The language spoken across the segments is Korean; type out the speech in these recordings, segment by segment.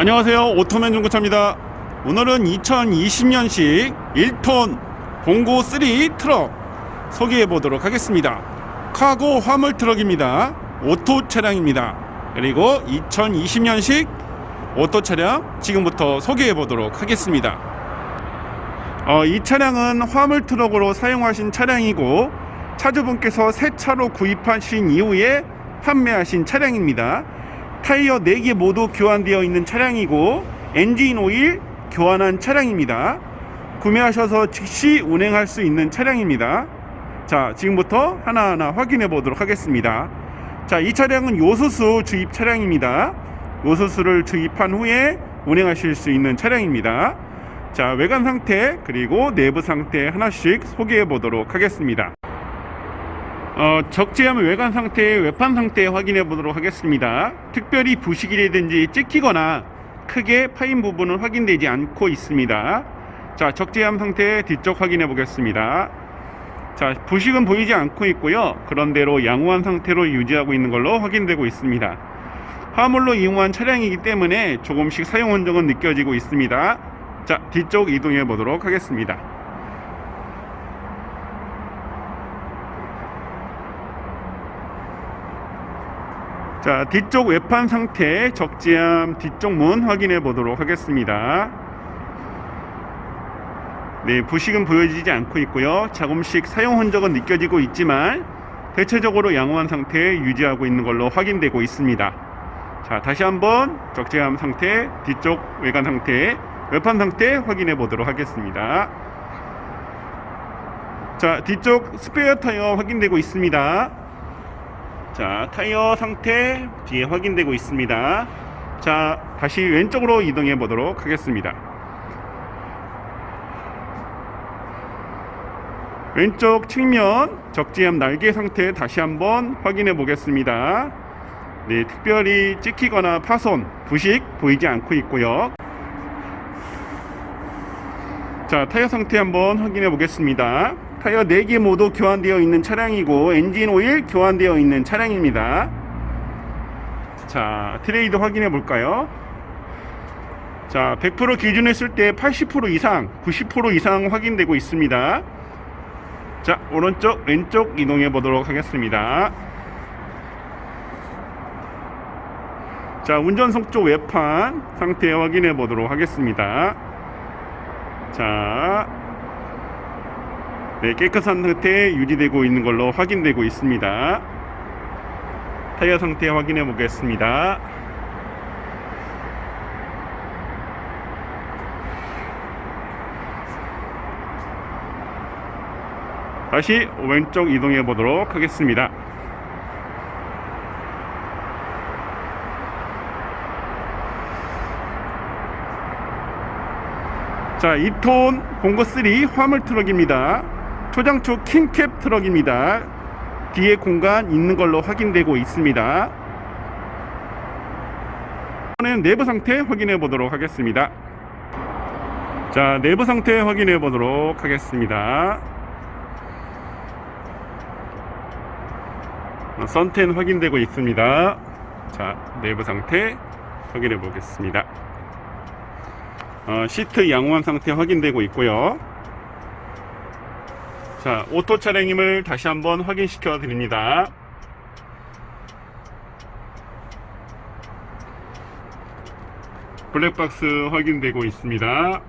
안녕하세요. 오토맨 중고차입니다. 오늘은 2020년식 1톤 봉고 3 트럭 소개해 보도록 하겠습니다. 카고 화물 트럭입니다. 오토 차량입니다. 그리고 2020년식 오토 차량 지금부터 소개해 보도록 하겠습니다. 어, 이 차량은 화물 트럭으로 사용하신 차량이고 차주분께서 새 차로 구입하신 이후에 판매하신 차량입니다 타이어 4개 모두 교환되어 있는 차량이고 엔진 오일 교환한 차량입니다. 구매하셔서 즉시 운행할 수 있는 차량입니다. 자, 지금부터 하나하나 확인해 보도록 하겠습니다. 자, 이 차량은 요소수 주입 차량입니다. 요소수를 주입한 후에 운행하실 수 있는 차량입니다. 자, 외관 상태 그리고 내부 상태 하나씩 소개해 보도록 하겠습니다. 어, 적재함 외관 상태, 외판 상태 확인해 보도록 하겠습니다. 특별히 부식이라든지 찍히거나 크게 파인 부분은 확인되지 않고 있습니다. 자, 적재함 상태 뒤쪽 확인해 보겠습니다. 자, 부식은 보이지 않고 있고요. 그런대로 양호한 상태로 유지하고 있는 걸로 확인되고 있습니다. 화물로 이용한 차량이기 때문에 조금씩 사용 흔적은 느껴지고 있습니다. 자, 뒤쪽 이동해 보도록 하겠습니다. 자 뒤쪽 외판 상태 적재함 뒤쪽 문 확인해 보도록 하겠습니다. 네 부식은 보여지지 않고 있고요. 조금씩 사용 흔적은 느껴지고 있지만 대체적으로 양호한 상태 유지하고 있는 걸로 확인되고 있습니다. 자 다시 한번 적재함 상태 뒤쪽 외관 상태 외판 상태 확인해 보도록 하겠습니다. 자 뒤쪽 스페어 타이어 확인되고 있습니다 자, 타이어 상태 뒤에 확인되고 있습니다. 자, 다시 왼쪽으로 이동해 보도록 하겠습니다. 왼쪽 측면 적재함 날개 상태 다시 한번 확인해 보겠습니다. 네, 특별히 찍히거나 파손, 부식 보이지 않고 있고요. 자, 타이어 상태 한번 확인해 보겠습니다. 타이어 4개 모두 교환되어 있는 차량이고 엔진 오일 교환되어 있는 차량입니다. 자, 트레이드 확인해 볼까요? 자, 100% 기준했을 때 80% 이상, 90% 이상 확인되고 있습니다. 자, 오른쪽, 왼쪽 이동해 보도록 하겠습니다. 자, 운전석 쪽 외판 상태 확인해 보도록 하겠습니다. 자, 네, 깨끗한 상태 유지되고 있는 걸로 확인되고 있습니다. 타이어 상태 확인해 보겠습니다. 다시 왼쪽 이동해 보도록 하겠습니다. 자, 2톤 봉고 3 화물 트럭입니다. 초장축 킹캡 트럭입니다. 뒤에 공간 있는 걸로 확인되고 있습니다. 이번에는 내부 상태 확인해 보도록 하겠습니다. 자, 내부 상태 확인해 보도록 하겠습니다. 어, 선텐 확인되고 있습니다. 자, 내부 상태 확인해 보겠습니다. 어, 시트 양호한 상태 확인되고 있고요. 자, 오토 차량임을 다시 한번 확인시켜 드립니다. 블랙박스 확인되고 있습니다.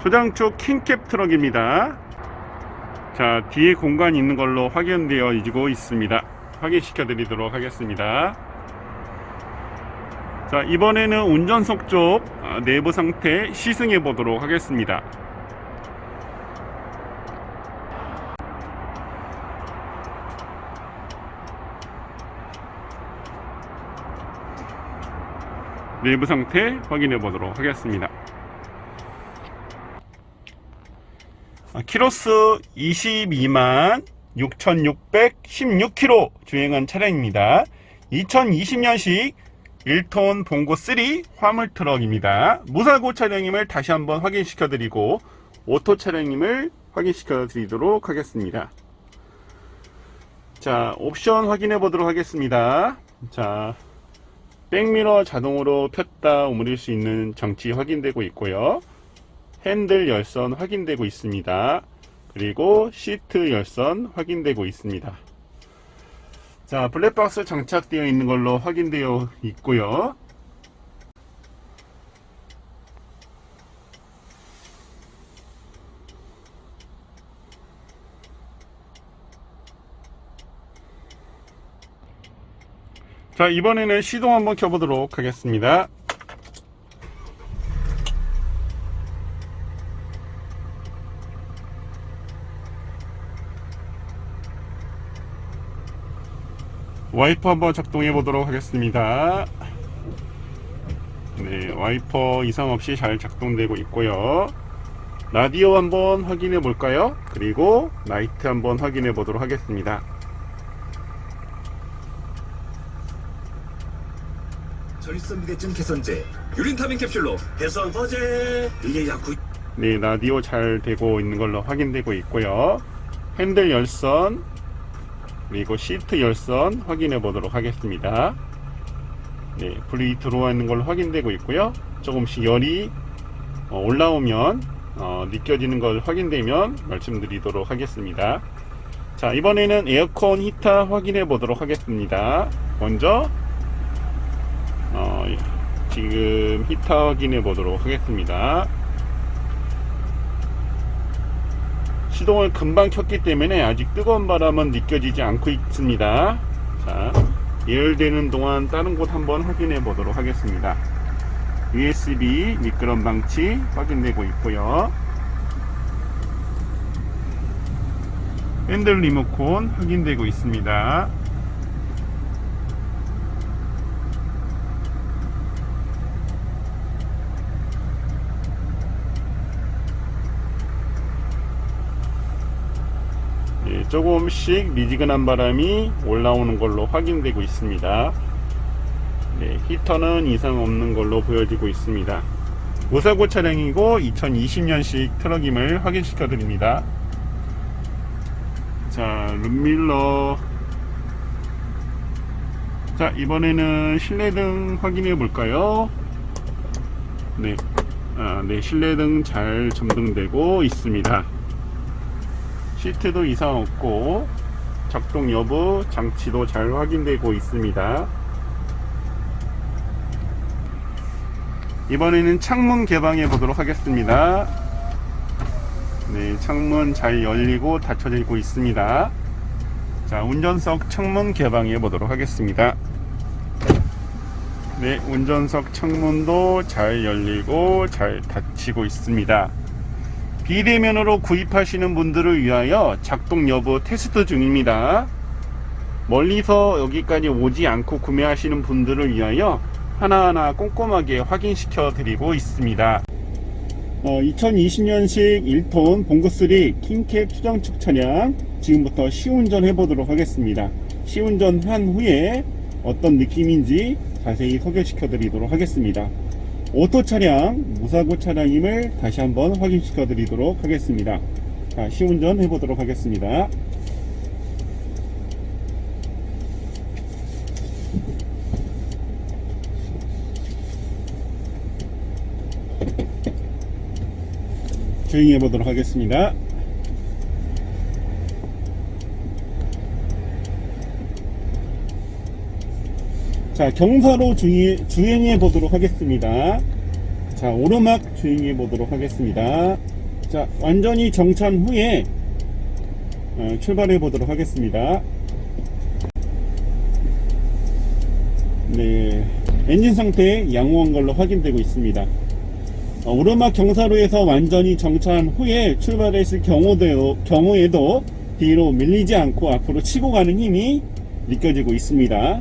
조장축 킹캡 트럭입니다. 자, 뒤에 공간이 있는 걸로 확인되어지고 있습니다. 확인시켜 드리도록 하겠습니다. 자, 이번에는 운전석 쪽 아, 내부 상태 시승해 보도록 하겠습니다. 내부 상태 확인해 보도록 하겠습니다. 아, 키로수 22만 6,616km 주행한 차량입니다. 2020년식 1톤 봉고 3 화물 트럭입니다. 무사고 차량임을 다시 한번 확인시켜 드리고 오토 차량임을 확인시켜 드리도록 하겠습니다. 자, 옵션 확인해 보도록 하겠습니다. 자, 백미러 자동으로 폈다 오므릴 수 있는 정치 확인되고 있고요. 핸들 열선 확인되고 있습니다. 그리고 시트 열선 확인되고 있습니다. 자, 블랙박스 장착되어 있는 걸로 확인되어 있고요. 자, 이번에는 시동 한번 켜보도록 하겠습니다. 와이퍼 한번 작동해 보도록 하겠습니다. 네, 와이퍼 이상 없이 잘 작동되고 있고요. 라디오 한번 확인해 볼까요? 그리고 라이트 한번 확인해 보도록 하겠습니다. 절선 미대증 개선제 유린타민 캡슐로 개선 허제 이게 약구 네, 라디오 잘 되고 있는 걸로 확인되고 있고요. 핸들 열선, 그리고 시트 열선 확인해 보도록 하겠습니다. 네, 불이 들어와 있는 걸로 확인되고 있고요. 조금씩 열이 어, 올라오면 어, 느껴지는 걸 확인되면 말씀드리도록 하겠습니다. 자, 이번에는 에어컨 히터 확인해 보도록 하겠습니다. 먼저 어, 지금 히터 확인해 보도록 하겠습니다. 시동을 금방 켰기 때문에 아직 뜨거운 바람은 느껴지지 않고 있습니다. 자, 예열되는 동안 다른 곳 한번 확인해 보도록 하겠습니다. USB 미끄럼 방치 확인되고 있고요. 핸들 리모컨 확인되고 있습니다. 조금씩 미지근한 바람이 올라오는 걸로 확인되고 있습니다. 네, 히터는 이상 없는 걸로 보여지고 있습니다. 무사고 차량이고 2020년식 트럭임을 확인시켜 드립니다. 자, 룸밀러. 자, 이번에는 실내등 확인해 볼까요? 네, 아, 네, 실내등 잘 점등되고 있습니다. 시트도 이상 없고 작동 여부 장치도 잘 확인되고 있습니다. 이번에는 창문 개방해 보도록 하겠습니다. 네, 창문 잘 열리고 닫혀지고 있습니다. 자, 운전석 창문 개방해 보도록 하겠습니다. 네, 운전석 창문도 잘 열리고 잘 닫히고 있습니다. 비대면으로 구입하시는 분들을 위하여 작동 여부 테스트 중입니다. 멀리서 여기까지 오지 않고 구매하시는 분들을 위하여 하나하나 꼼꼼하게 확인시켜 드리고 있습니다. 어, 2020년식 1톤 봉고3 킹캡 수정축 차량 지금부터 시운전 해보도록 하겠습니다. 시운전 한 후에 어떤 느낌인지 자세히 소개시켜 드리도록 하겠습니다. 오토 차량, 무사고 차량임을 다시 한번 확인시켜 드리도록 하겠습니다. 자, 시운전 해보도록 하겠습니다. 주행해 보도록 하겠습니다. 자, 경사로 주행, 주행해 보도록 하겠습니다. 자, 오르막 주행해 보도록 하겠습니다. 자, 완전히 정찬 후에 어, 출발해 보도록 하겠습니다. 네, 엔진 상태 양호한 걸로 확인되고 있습니다. 어, 오르막 경사로에서 완전히 정차한 후에 출발했을 경우도, 경우에도 뒤로 밀리지 않고 앞으로 치고 가는 힘이 느껴지고 있습니다.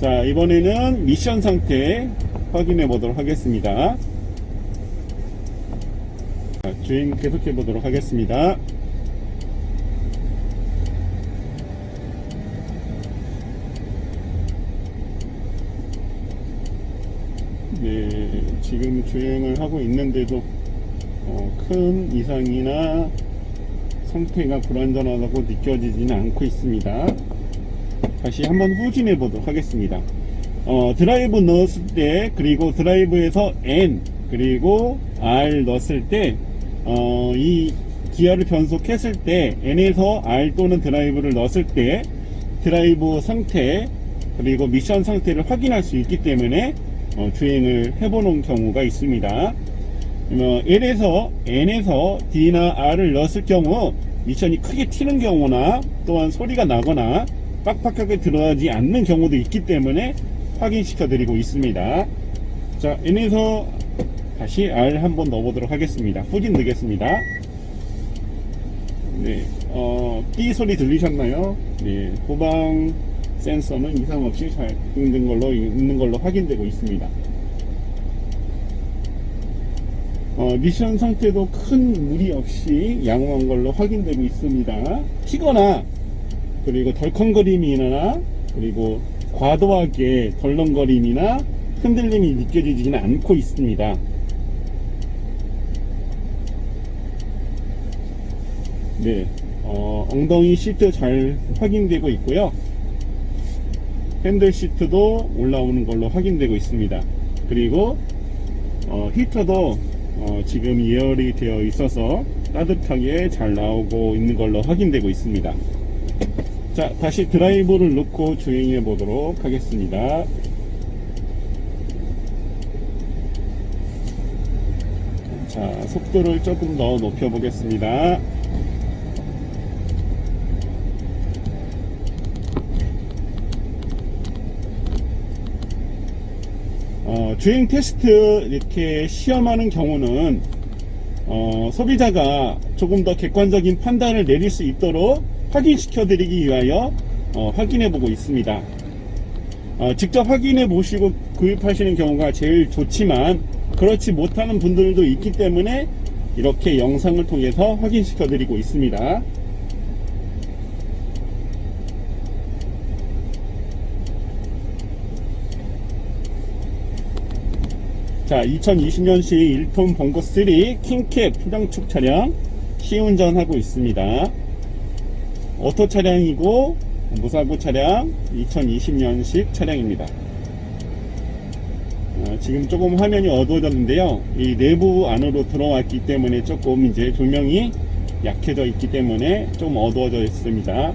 자, 이번에는 미션 상태 확인해 보도록 하겠습니다. 자, 주행 계속해 보도록 하겠습니다. 네, 지금 주행을 하고 있는데도 어, 큰 이상이나 상태가 불안전하다고 느껴지지는 않고 있습니다. 다시 한번 후진해 보도록 하겠습니다. 어, 드라이브 넣었을 때 그리고 드라이브에서 N 그리고 R 넣었을 때 어, 이 기어를 변속했을 때 N에서 R 또는 드라이브를 넣었을 때 드라이브 상태 그리고 미션 상태를 확인할 수 있기 때문에 어, 주행을 해보는 경우가 있습니다. 어, L에서 N에서 D나 R을 넣었을 경우 미션이 크게 튀는 경우나 또한 소리가 나거나 빡빡하게 들어가지 않는 경우도 있기 때문에 확인시켜 드리고 있습니다. 자, N에서 다시 R 한번 넣어보도록 하겠습니다. 후진 넣겠습니다. 네, 어, 삐 소리 들리셨나요? 네, 후방 센서는 이상 없이 잘 있는 걸로, 있는 걸로 확인되고 있습니다. 어, 미션 상태도 큰 무리 없이 양호한 걸로 확인되고 있습니다. 튀거나 그리고 덜컹거림이나 그리고 과도하게 덜렁거림이나 흔들림이 느껴지지는 않고 있습니다. 네, 어, 엉덩이 시트 잘 확인되고 있고요. 핸들 시트도 올라오는 걸로 확인되고 있습니다. 그리고 어, 히터도 어, 지금 예열이 되어 있어서 따뜻하게 잘 나오고 있는 걸로 확인되고 있습니다. 자, 다시 드라이브를 놓고 주행해 보도록 하겠습니다. 자, 속도를 조금 더 높여 보겠습니다. 어, 주행 테스트 이렇게 시험하는 경우는 어, 소비자가 조금 더 객관적인 판단을 내릴 수 있도록 확인시켜 드리기 위하여 어, 확인해 보고 있습니다. 어, 직접 확인해 보시고 구입하시는 경우가 제일 좋지만 그렇지 못하는 분들도 있기 때문에 이렇게 영상을 통해서 확인시켜 드리고 있습니다. 자, 2020년식 1톤 봉고 3 킹캡 포장축 차량 시운전하고 있습니다. 오토 차량이고 무사고 차량 2020년식 차량입니다. 어, 지금 조금 화면이 어두워졌는데요. 이 내부 안으로 들어왔기 때문에 조금 이제 조명이 약해져 있기 때문에 좀 어두워져 있습니다.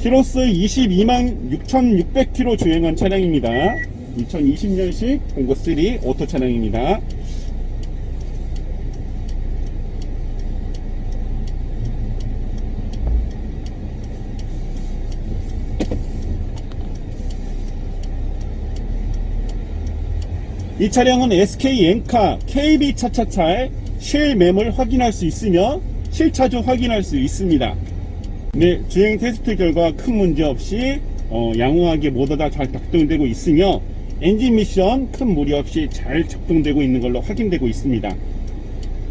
키로수 22만 6,600km 주행한 차량입니다. 2020년식 공고 3 오토 차량입니다. 이 차량은 SK 엔카 KB 차차차의 실 매물 확인할 수 있으며 실차주 확인할 수 있습니다. 네, 주행 테스트 결과 큰 문제 없이 어, 양호하게 모두 다 잘 작동되고 있으며 엔진 미션 큰 무리 없이 잘 작동되고 있는 걸로 확인되고 있습니다.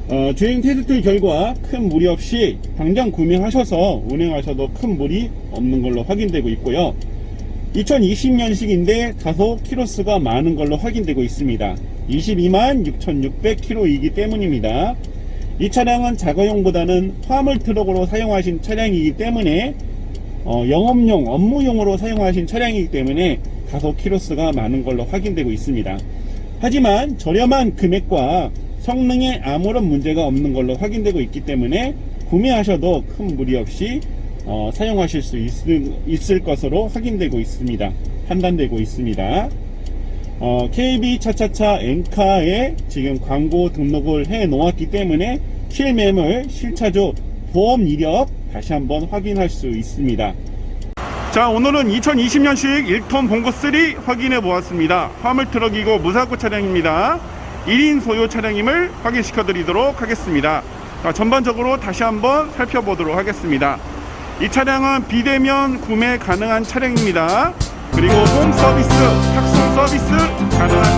어, 주행 테스트 결과 큰 무리 없이 당장 구매하셔서 운행하셔도 큰 무리 없는 걸로 확인되고 있고요. 2020년식인데 다소 키로수가 많은 걸로 확인되고 있습니다. 22만 6,600km이기 때문입니다. 이 차량은 자가용보다는 화물 트럭으로 사용하신 차량이기 때문에 어, 영업용, 업무용으로 사용하신 차량이기 때문에 다소 키로수가 많은 걸로 확인되고 있습니다. 하지만 저렴한 금액과 성능에 아무런 문제가 없는 걸로 확인되고 있기 때문에 구매하셔도 큰 무리 없이 어, 사용하실 수 있을, 있을 것으로 확인되고 있습니다. 판단되고 있습니다. 어, KB 차차차 엔카에 지금 광고 등록을 해 놓았기 때문에 실매물, 실차주, 보험 이력 다시 한번 확인할 수 있습니다. 자, 오늘은 2020년식 1톤 봉고 3 확인해 보았습니다. 화물 트럭이고 무사고 차량입니다. 1인 소요 차량임을 확인시켜 드리도록 하겠습니다. 자, 전반적으로 다시 한번 살펴보도록 하겠습니다. 이 차량은 비대면 구매 가능한 차량입니다. 그리고 홈 서비스, 탁송 서비스 가능한